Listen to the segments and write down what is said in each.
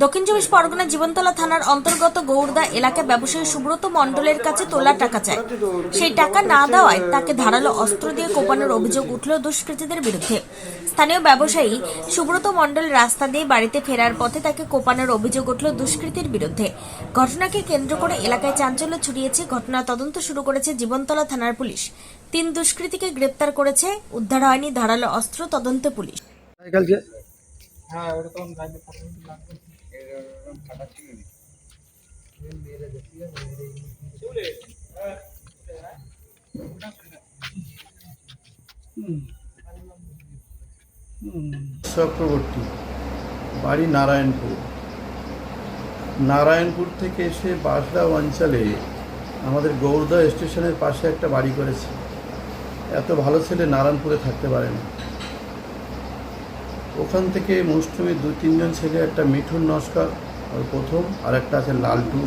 দক্ষিণ চব্বিশ পরগনা জীবনতলা থানার অন্তর্গত গৌড়দা এলাকায় ব্যবসায়ী সুব্রত মণ্ডলের কাছে তোলা টাকা চায়। সেই টাকা না দেওয়ায় তাকে ধারালো অস্ত্র দিয়ে কোপানোর অভিযোগ উঠল দুষ্কৃতীদের বিরুদ্ধে। স্থানীয় ব্যবসায়ী সুব্রত মণ্ডল রাস্তা দিয়ে বাড়িতে ফেরার পথে তাকে কোপানোর অভিযোগ উঠল দুষ্কৃতীর বিরুদ্ধে। ঘটনাকে কেন্দ্র করে এলাকায় চাঞ্চল্য ছড়িয়েছে ঘটনার তদন্ত শুরু করেছে জীবনতলা থানার পুলিশ। তিন দুষ্কৃতীকে গ্রেপ্তার করেছে উদ্ধার হয়নি ধারালো অস্ত্র তদন্তে পুলিশ। হ্যাঁ চক্রবর্তী, বাড়ি নারায়ণপুর। নারায়ণপুর থেকে এসে বাসড়া অঞ্চলে আমাদের গৌরদা স্টেশনের পাশে একটা বাড়ি করেছে। এত ভালো ছেলে নারায়ণপুরে থাকতে পারে না। ওখান থেকে মুষ্টমী দু তিনজন ছেলে, একটা মিঠুন নস্কর ওর প্রথম আর একটা আছে লালটু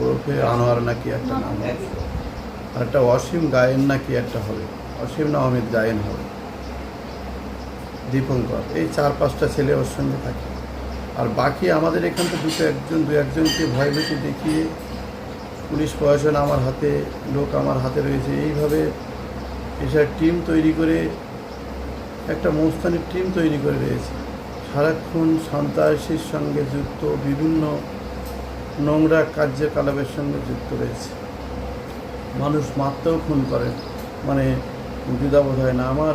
ওরফে আনোয়ার নাকি একটা নাম। আর একটা অসীম গায়েন নাকি একটা হবে। অসীম না অমিত গায়েন হবে। দীপঙ্কর, এই চার পাঁচটা ছেলে ওর সঙ্গে থাকে। আর বাকি আমাদের এখান থেকে দুটো একজন, দু একজনকে ভয় ভয়ভীতি দেখিয়ে পুলিশ প্রশাসন আমার হাতে, লোক আমার হাতে রয়েছে। এইভাবে এসব টিম তৈরি করে, একটা মৌস্তানের টিম তৈরি করে রয়েছে। সারাক্ষণ সন্ত্রাসীর সঙ্গে যুক্ত বিভিন্ন নোংরা কার্যকলাপের সঙ্গে যুক্ত রয়েছে। মানুষ মারতেও খুন করে। মানে দ্বিধাবোধ হয় না। আমার,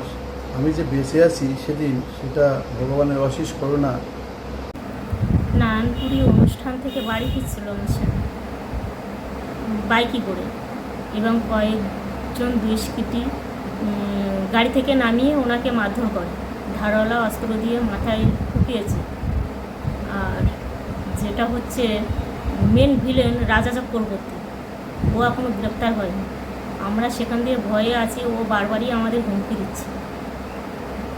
আমি যে বেঁচে আছি সেদিন সেটা ভগবানের অশেষ করুণা। নারায়ণপুরি অনুষ্ঠান থেকে বাড়ি ফিরছিল বাইকে করে এবং কয়েকজন দুষ্কৃতী গাড়ি থেকে নামিয়ে ওনাকে মারধর করে। ধারাওয়ালা অস্ত্র দিয়ে মাথায় ফুটিয়েছে আর যেটা হচ্ছে মেন ভিলেন রাজা চক্রবর্তী ও এখনও গ্রেপ্তার হয়নি। আমরা সেখান দিয়ে ভয়ে আছি, ও বারবারই আমাদের হুমকি দিচ্ছে।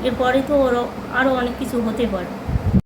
এরপরে তো ওর আরও অনেক কিছু হতে পারে।